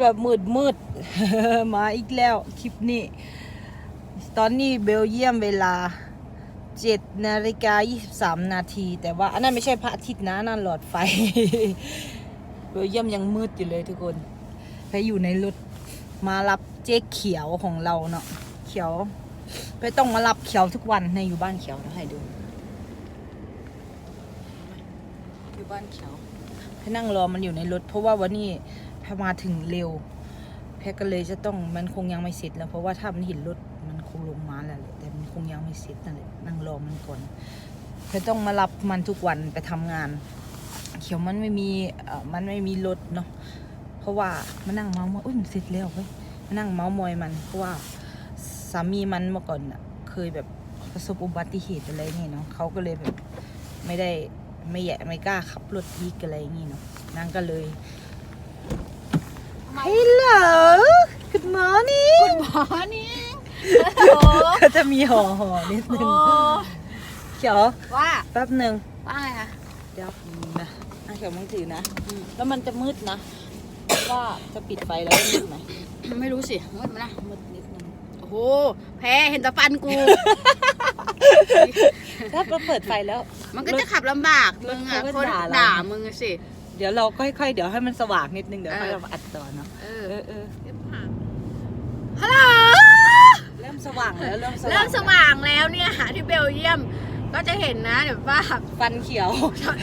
แบบมืดมืดมาอีกแล้วคลิปนี้ ตอนนี้เบลเยียมเวลา7นาฬิกา23นาที แต่ว่าอันนั้นไม่ใช่พระอาทิตย์นะนั่นหลอดไฟ เบลเยียมยังมืดอยู่เลยทุกคนไปอยู่ในรถมารับเจ๊เขียวของเราเนาะเขียว ไปต้องมารับเขียวทุกวันในอยู่บ้านเขียวนะให้ดู อยู่บ้านเขียวให้นั่งรอมันอยู่ในรถเพราะว่าวันนี้ แพรมาถึงเร็ว แพรก็เลยจะต้องมันคงยังไม่เสร็จแล้วเพราะว่าถ้ามันเห็นรถมันคงลงมาแล้วแหละแต่มันคงยังไม่เสร็จนั่นแหละนั่งรอมันก่อนแพรต้องมารับมันทุกวันไปทำงาน เขียวมันไม่มีมันไม่มีรถเนาะเพราะว่ามานั่งเมาส์มาอุ้ยมันเสร็จแล้วเว้ยมานั่งเมาส์มอยมันเพราะว่าสามีมันเมื่อก่อนเคยแบบประสบอุบัติเหตุอะไรนี่เนาะเขาก็เลยแบบไม่ได้ไม่แยะไม่กล้าขับรถอีกอะไรอย่างงี้เนาะนางก็เลย Hello Good morning หมอนี่ก็จะมีห่อห่อนิดนึงเขียวว่าแป๊บหนึ่งว่าไงคะเดี๋ยวนะอะเขียวมึงถือนะ แล้วมันจะมืดนะ ว่าจะปิดไฟแล้วจะมืดไหมไม่รู้สิมืดไหมล่ะมืดนิดนึงโอ้โหแพ้เห็นแต่ฟันกูถ้าเราเปิดไฟแล้ว มันก็จะขับลำบากมึงอะรถคเขานก็ด่าเราด่ามึงอะสิเดี๋ยวเราค่อยๆ เดี๋ยวให้มันสว่างนิดนึง เดี๋ยวเออค่อยเราอัดต่อเนาะเอเอออเออฮัลโหลเริ่มสว่างแล้วเริ่มสว่างเริ่มสว่างแล้วเนี่ยที่เบลเยียม ก็จะเห็นนะเดี๋ยวว่าฟันเขียว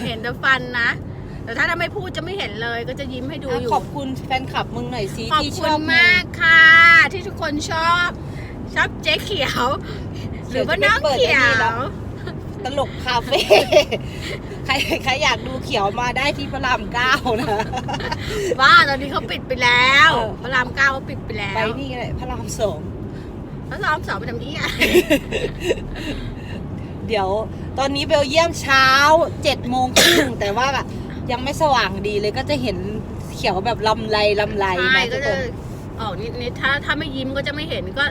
เห็นแต่ฟันนะแต่ถ้าไม่พูดจะไม่เห็นเลยก็จะยิ้มให้ดูอยู่ขอบคุณแฟนคลับมึงหน่อยสิขอบที่ชคุอณบมากค่ะ ที่ทุกคนชอบ ชอบเจ๊เขียว หรือว่าน้องเขียว ตลกคาเฟ่ใครใครอยากดูเขียวมาได้ที่พระรามเก้านะ ว่าตอนนี้เขาปิดไปแล้วเออ พระรามเก้าเขาปิดไปแล้วไปนี่เลยพระรามสองพระรามสองไปทำนี้อะเดี๋ยว ตอนนี้เบลเยียมเช้าเจ็ดโมงครึ่ง แต่ว่ายังไม่สว่างดีเลยก็จะเห็นเขียวแบบลำไรลำไรใช่นะทุก็กคจะน ออกนิดนิดถ้าถ้าไม่ยิ้มก็จะไม่เห็นก็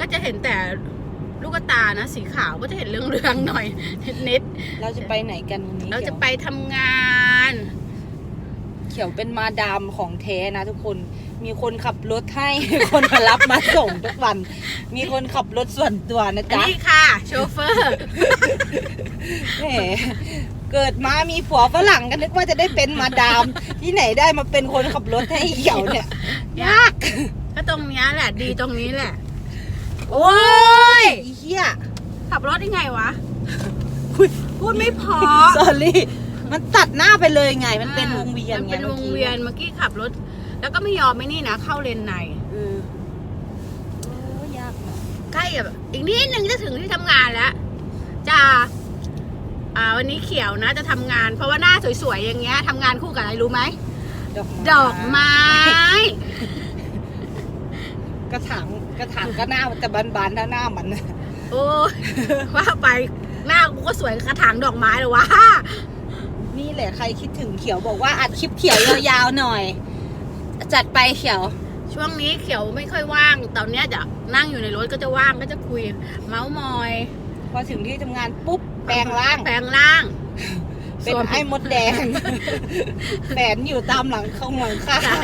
ก็จะเห็นแต่ ลูกตานะ สีขาวก็จะเห็นเรื่องเรืองๆหน่อยนิดนิดเราจะไปไหนกันวันนี้เราจะขียวไปทำงานเขียวเป็นมาดามของแท้นะทุกคน มีคนขับรถให้มีคนมารับมาส่งทุกวัน มีคนขับรถส่วนตัวนะอันจ๊ะนี้ค่ะ โชเฟอร์ แหมเกิดมามีผัวฝรั่งก็นึกว่าจะได้เป็นมาดาม ที่ไหนได้มาเป็นคนขับรถให้เขียวเนี่ยยาก ก็ตรงเนี้ยแหละ ดีตรงนี้แหละ โอ้ยอีเหี้ยขับรถได้ไงวะอุ๊ยพูดไม่พอ สอรี่ มันตัดหน้าไปเลยไง มันเป็นวงเวียนมันไงเป็นวมื่องกี้เวียนเมื่อกี้ขับรถ แล้วก็ไม่ยอมไม่นี่นะ เข้าเลนในเออโอ้ยากนะใกล้แบบอีกนิดนึงจะถึงที่ทำงานแล้ว จะ อ่า วันนี้เขียวนะ จะทำงาน เพราะว่าหน้าสวยๆอย่างเงี้ยทำงานคู่กับอะไรรู้ไหมดอกดอกไม้กระถางกระถางก็หน้าแต่บานๆถ้าหน้ามัน โอ้ยว่าไปหน้ากูก็สวยกระถางดอกไม้เลยวะนี่แหละใครคิดถึงเขียวบอกว่าอัดคลิปเขียวยาวๆหน่อย จัดไปเขียว ช่วงนี้เขียวไม่ค่อยว่าง ตอนเนี้ยจะนั่งอยู่ในรถก็จะว่างก็จะคุย เมาส์มอย พอถึงที่ทำงานปุ๊บแปลงร่างแปลงร่าง เป็นส่วน ไอ้มดแดง แฝนอยู่ตามหลังเข้าหลังคาใช่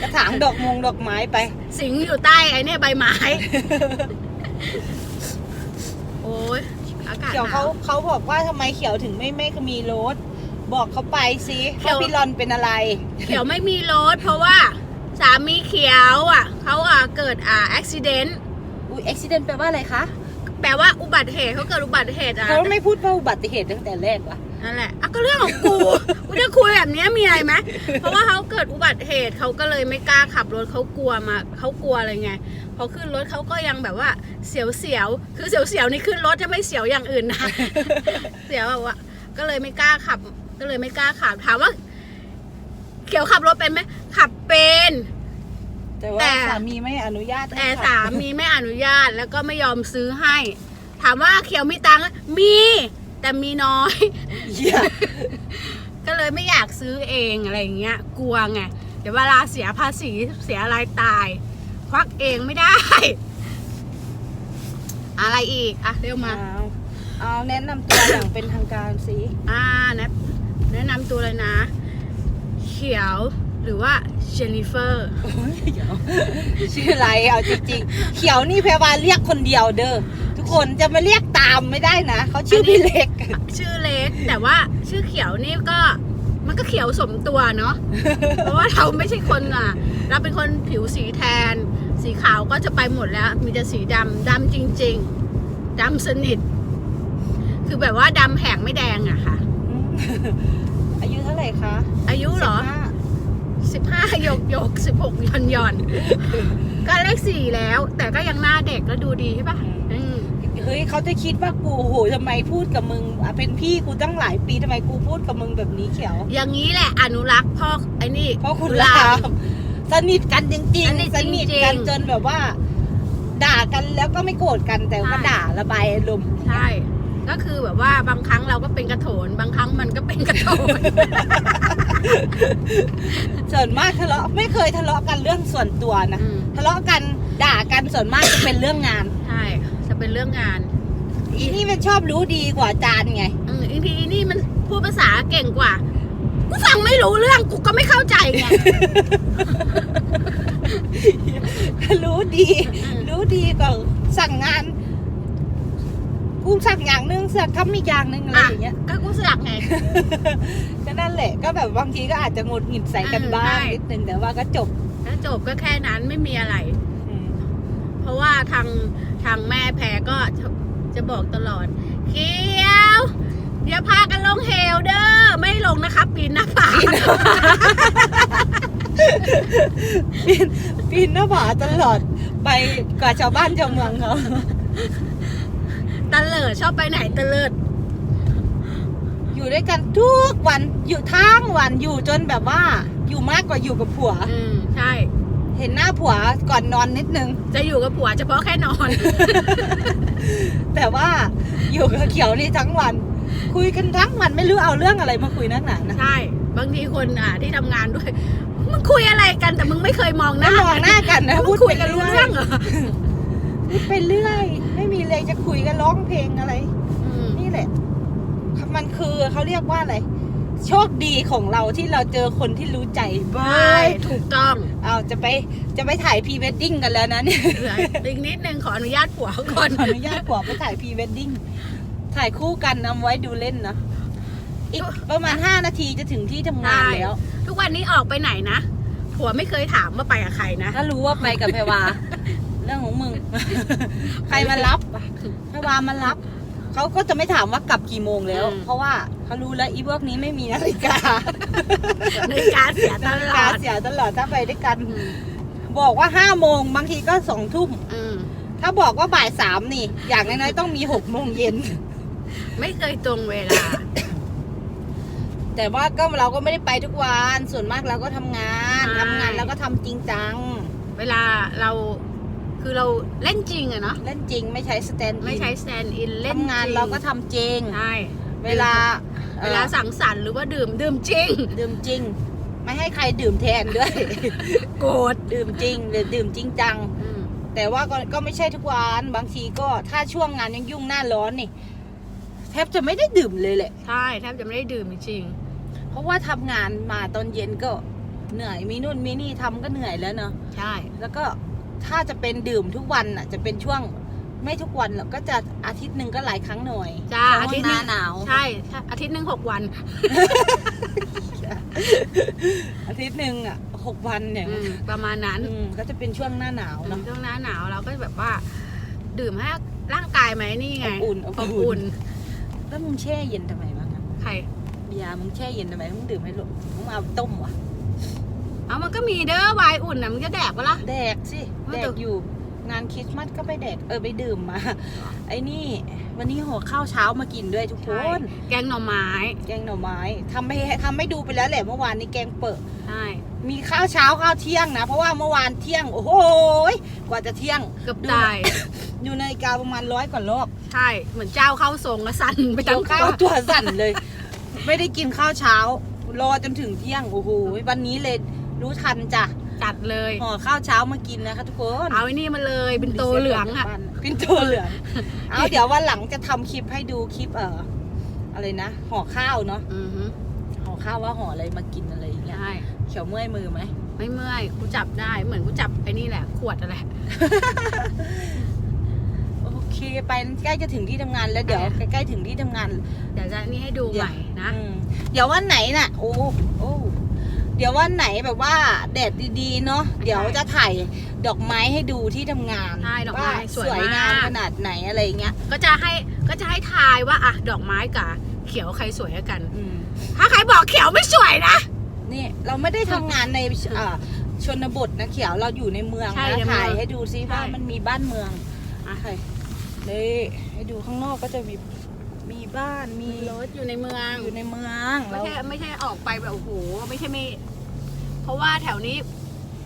กระถางดอกมงดอกไม้ไป สิงอยู่ใต้ไอ้เนี่ยใบไม้โอ้ ยอากาศเขียวหนาเขาว เขาบอกว่าทำไมเขียวถึงไม่ไม่มีรถ บอกเขาไปสิเขีว่ายว พี่รอนเป็นอะไร เขียวไม่มีรถเพราะว่าสามีเขียวอะเขาอะเกิดอ่าอุบิเหตุอุ้ยอุบิเหตุแปลว่าอะไรคะแปลว่าอุบัติเหตุเขาเกิดอุบัติเหตุอะเขาไม่พูดว่าอุบัติเหตุตั้งแต่แรกวะ นั่นแหละอะก็เรื่องของกู กูจะคุยแบบเนี้ยมีอะไรไหมเพราะว่าเขาเกิดอุบัติเหตุเขาก็เลยไม่กล้าขับรถเขากลัวมาเขากลัวอะไรไงพอขึ้นรถเขาก็ยังแบบว่าเสียวเสียวๆคือเสียวเสียวๆนี่ขึ้นรถจะไม่เสียวอย่างอื่นนะ เสียวแบบว่า ก็เลยไม่กล้าขับ ก็เลยไม่กล้าขับถามว่า เขียวขับรถเป็นไหมขับเป็น แต่ว่าแต่ สามีไม่อนุญาตให้แต่ขับสามีไม่อนุญาตแล้วก็ไม่ยอมซื้อให้ ถามว่าเขียวมีตังค์ไหมมี แต่มีน้อยเหี้ยก็เลยไม่อยากซื้อเองอะไรอย่างเงี้ย กลัวไง เดี๋ยวเวลาเสียภาษีเสียอะไรตาย ควักเองไม่ได้ อะไรอีก อะ เร็วมา เอาเอาแนะนำตัวอย่างเป็นทางการสิ อ่าแนะแนะนำตัวเลยนะขียวหรือว่าเจนนิเฟอร์โอ้ยเดี๋ยวชื่ออะไรเอาจริงๆ เขียวนี่แพรวาเรียกคนเดียวเด้อทุก คนจะมาเรียกตามไม่ได้นะเขาชื่อพี่เล็ก ชื่อเล็กแต่ว่าชื่อเขียวนี่ก็มันก็เขียวสมตัวเนาะ เพราะว่าเราไม่ใช่คนอะ เราเป็นคนผิวสีแทน สีขาวก็จะไปหมดแล้ว มีแต่สีดำดำจริง ๆดำสนิท คือแบบว่าดำแหงไม่แดงอะค่ะ อายุเท่าไหร่คะ อายุเหรอสิบห้าสิบห้าหยกหยกสิบหกย่อนย่อนก็เลขสี่แล้ว แต่ก็ยังหน้าเด็กแล้วดูดีใช่ปะอืม เฮ้ยเขาจะคิดว่ากูโอ้โหทำไมพูดกับมึงอะเป็นพี่กูตั้งหลายปีทำไมกูพูดกับมึงแบบนี้เขียว อย่างนี้แหละอนุรักษ์พ่อไอ้นี่เพราะคุณราม สนิทกันจริงสนิทๆสนิทกันจริงๆจนแบบว่า ด่ากันแล้วก็ไม่โกรธกันแต่ก็ใช่ ด่าระบายอารมณ์ใช่ ก็คือแบบว่าบางครั้งเราก็เป็นกระโถน บางครั้งมันก็เป็นกระโถน ส่วนมากทะเลาะไม่เคยทะเลาะกันเรื่องส่วนตัวนะอืมทะเลาะกันด่ากันส่วนมากจะเป็นเรื่องงาน ใช่จะ เป็นเรื่องงาน อีนี่มันชอบรู้ดีกว่าจานไง อืมอีพีนี่มันพูดภาษาเก่งกว่า กูฟังไม่รู้เรื่อง กูก็ไม่เข้าใจไง รู้ดี รู้ดีกว่าสั่งงาน กูสั่งอย่างหนึงเสือกทำอีกอย่างหนึงอะไรอะอย่างเงี้ย ก็กูสลักไง ก็นั่นแหละ ก็แบบบางทีก็อาจจะหงุดหงิดใส่กันเออบ้างใช่นิดนึงแต่ว่าก็จบ แล้วจบก็แค่นั้นไม่มีอะไร อืม เพราะว่าทาง ทางแม่แพรก็จะจะบอกตลอดเขียวอย่าพากันลงเหวเด้อไม่ลงนะคะปีนหน้าผาปีนปีนหน้าผาตลอดไปกว่าชาวบ้านชาวเมืองเขาตะเลิดชอบไปไหนตะเลิดอยู่ด้วยกันทุกวันอยู่ทั้งวันอยู่จนแบบว่า อยู่มากกว่าอยู่กับผัว อืมใช่ เห็นหน้าผัวก่อนนอนนิดนึง จะอยู่กับผัวเฉพาะแค่นอน แต่ว่าอยู่กับเขียวนี่ทั้งวัน คุยกันทั้งวันไม่รู้เอาเรื่องอะไรมาคุยนักหนานะใช่ บางทีคนอะที่ทำงานด้วย มึงคุยอะไรกันแต่มึงไม่เคยมองหไม่น้ามองหน้ากันนะมึพูงดคุยไปกันรู้เรื่เรื่ออยงเหรอพูดไปเรื่อย ไม่มีเลยจะคุยกันร้องเพลงอะไร อืมนี่แหละ มันคือเขาเรียกว่าอะไร โชคดีของเราที่เราเจอคนที่รู้ใจเบ้ใช่ยถูกต้องเอาจะไปจะไปถ่ายพรีเวดดิ้งกันแล้วนะเนี่ยเหลืออีกนิดนึงขออนุญาตผัวก่อนขออนุญาตผัวไปถ่ายพรีเวดดิ้งถ่ายคู่กันนำไว้ดูเล่นเนาะอีกประมาณ 5 นาทีจะถึงที่ทำงานแล้ว ทุกวันนี้ออกไปไหนนะผัวไม่เคยถามว่าไปกับใครนะ ถ้ารู้ว่าไปกับแพรวา เรื่องของมึง ใครมารับแพรวามารับ เขาก็จะไม่ถามว่ากลับกี่โมงแล้ว อืม เพราะว่าเขารู้แล้วอีพวกนี้ไม่มีนาฬิกาในการเสียตนาฬิลกาอดเสียตลอดถ้าไปด้วยกัน อืมบอกว่าห้าโมงบางทีก็สองทุ่มอืมถ้าบอกว่าบ่ายสามนี่ อย่างน้อยๆต้องมีหกโมงเย็น ไม่เคยตรงเวลา แต่ว่าก็เราก็ไม่ได้ไปทุกวัน ส่วนมากเราก็ทำงานใช่ ทำงานแล้วก็ทำจริงจัง เวลาเรา คือเราเล่นจริงอะเนาะเล่นจริงไม่ใช้สแตนด์อินไม่ใช้แซนอินเล่นทำงานจริเราก็ทำจริง ใช่เวลาเวลาอ่อสังสรรค์หรือว่าดื่มดื่มจริงดื่มจริง ไม่ให้ใครดื่มแทนด้วย โกรธดื่มจริงหรือดื่มจริงจัง อืมแต่ว่าก็ก็ไม่ใช่ทุกวันบางทีก็ถ้าช่วงงานยังยุ่งหน้าร้อนนี่แทบจะไม่ได้ดื่มเลยแหละ ใช่แทบจะไม่ได้ดื่มจริงเพราะว่าทำงานมาตอนเย็นก็เหนื่อยมีนู่นมีนี่ทำก็เหนื่อยแล้วเนาะใช่ แล้วก็ ถ้าจะเป็นดื่มทุกวันอะ จะเป็นช่วงไม่ทุกวันหรอกก็จะอาทิตย์หนึ่งก็หลายครั้งหน่อยจ้าช่วงอาทิตย์หหนึน้างหนาวใช่ใช่อาทิตย์หนึ่งหกวัน อาทิตย์หนึ่งอะหกวันเนี่ยอืมประมาณนั้นอืมก็จะเป็นช่วงหน้าหนาวเนาะช่วงหน้าหนาวเราก็แบบว่า ดื่มให้ร่างกายไหมนี่ไงอบอุ่นอบอบอุ่อุ่นนแล้วมึงแช่เย็นทำไมบ้างอะใครเบียร์มึงแช่เย็นทำไมมึงดื่มให้ลูกมึงเอาต้มวะ เอามันก็มีเด้อวายอุ่นนะมันจะแดกปะล่ะ แดกสิว่าแดแต่ กอยู่ งานคริสต์มาสก็ไปแดกเออไปดื่มมา ไอ้นี่ วันนี้ห่อข้าวเช้ามากินด้วยทุกคใช่นแกงหน่อไม้แกงหน่อไม้ทำให้ทำให้ดูไปแล้วแหละเมื่อวานนี้แกงเปิด ใช่มีข้าวเช้าข้าวเที่ยงนะ เพราะว่าเมื่อวานเที่ยง โอ้โหยกว่าจะเที่ยง เกือบดูตายอยู่นาฬิกาประมาณร้อยกว่ารอบใช่เหมือนเจ้าเข้าทรงกระสันไปไปทั้งข้าวตัวตัวสั่นเลย ไม่ได้กินข้าวเช้ารอจนถึงเที่ยงโอ้โหวันนี้เลย รู้ทันจ้ะจัดเลยห่อข้าวเช้ามากินนะคะทุกคนเอาไอ้นี่มาเลยเป็นโตเหลืองอะเป็นโตเหลืองเอาเดี๋ยววันหลังจะทำคลิปให้ดูคลิปเอ่ออะไรนะห่อข้าวเนาะอือฮึห่อข้าวว่าห่ออะไรมากินอะไรอย่างเงี้ยใช่เขียวเมื่อยมือไหมไม่เมื่อยกูจับได้เหมือนกูจับไอ้นี่แหละ ขวดอะไรโอเคไปใกล้จะถึงที่ทำงานแล้วเดี๋ยวอะใกล้ๆถึงที่ทำงานเดี๋ยวจะนี่ให้ดูใหม่นะอืมเดี๋ยววันไหนน่ะ โอ้โอ้ เดี๋ยววันไหนแบบว่าแดดดีๆเนาะเดี๋ยวจะถ่ายดอกไม้ให้ดูที่ทำงานใช่ดอกไม้ว่าสวยงามมาก ขนาดไหนอะไรอย่างเงี้ยก็จะให้ก็จะให้ทายว่าอะดอกไม้กับเขียวใครสวยกว่ากัน อืม ถ้าใครบอกเขียวไม่สวยนะ นี่เราไม่ได้ทำงานในอ่าชนบทนะเขียวเราอยู่ในเมืองใช่นะในเมืองถ่ายให้ดูซิว่าใช่ มันมีบ้านเมืองอะใช่เลยให้ดูข้างนอกก็จะมีมี บ้านมีมีรถอยู่ในเมืองอยู่ในเมืองไม่แล้วใช่ไม่ใช่ออกไปแบบโอ้โหไม่ใช่ไม่ เพราะว่าแถวนี้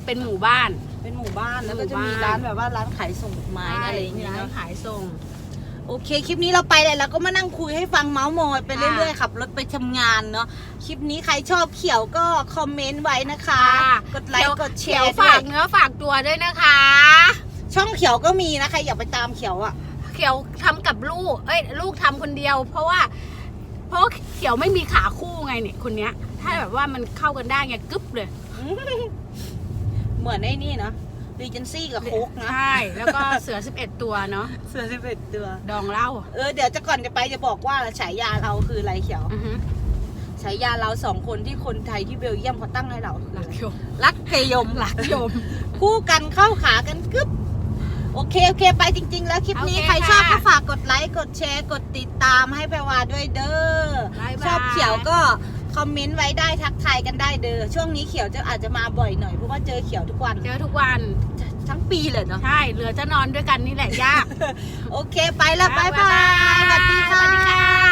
เป็นหมู่บ้าน เป็นหมู่บ้านแล้วหมู่ก็จะมีบ้านร้านแบบว่าร้านขายส่งดอกไม้อะไรอย่างมีเงี้ยร้านเนาะขายส่ง โอเค คลิปนี้เราไปเลยแล้วก็มานั่งคุยให้ฟังเมาส์มอยไปค่ะเรื่อยๆขับรถไปทำงานเนาะคลิปนี้ใครชอบเขียวก็คอมเมนต์ไว้นะคะ กดไลค์กดแชเขียวร์ด้วฝายกเนื้อฝากตัวด้วยนะคะ ช่องเขียวก็มีนะใครอยากไปตามเขียวอะ เขียวทำกับลูก เอ้ย ลูกทำคนเดียว เพราะว่า เพราะว่าเขียวไม่มีขาคู่ไงเนี่ยคนเนี้ย ถ้าแบบว่ามันเข้ากันได้ไงกึ๊บเลย เหมือนไอ้นี่เนาะรีเจนซี่กับโคกนะ ใช่ แล้วก็เสือ 11 ตัวเนาะ เสือสิบเอ็ดตัว ดองเหล้าเออ เดี๋ยวจะก่อนจะไปจะบอกว่าฉายาเราคืออะไรเขียวอือฮึฉายาเราสองคนที่คนไทยที่เบลเยียมเขาตั้งให้เราคือหลัอะกไรโยมรักเกยมหลักโยม คู่กันเข้าขากันกึ๊บโอ เคโอเคไปจริง ๆ แล้วคลิปนี้โอเคใครชอบค่ะก็ฝากกดไลค์กดแชร์กดติดตามให้แพรวาด้วยเด้อ บ๊ายบาย ชอบเขียวก็คอมเมนต์ไว้ได้ทักทายกันได้เด้อ ช่วงนี้เขียวจะอาจจะมาบ่อยหน่อยเพราะว่าเจอเขียวทุกวันเจอทุกวัน ทั้งปีเลยเนาะ ใช่ เหลือจะนอนด้วยกันนี่แหละยาก โอเคไปแล้วบ๊ายบาย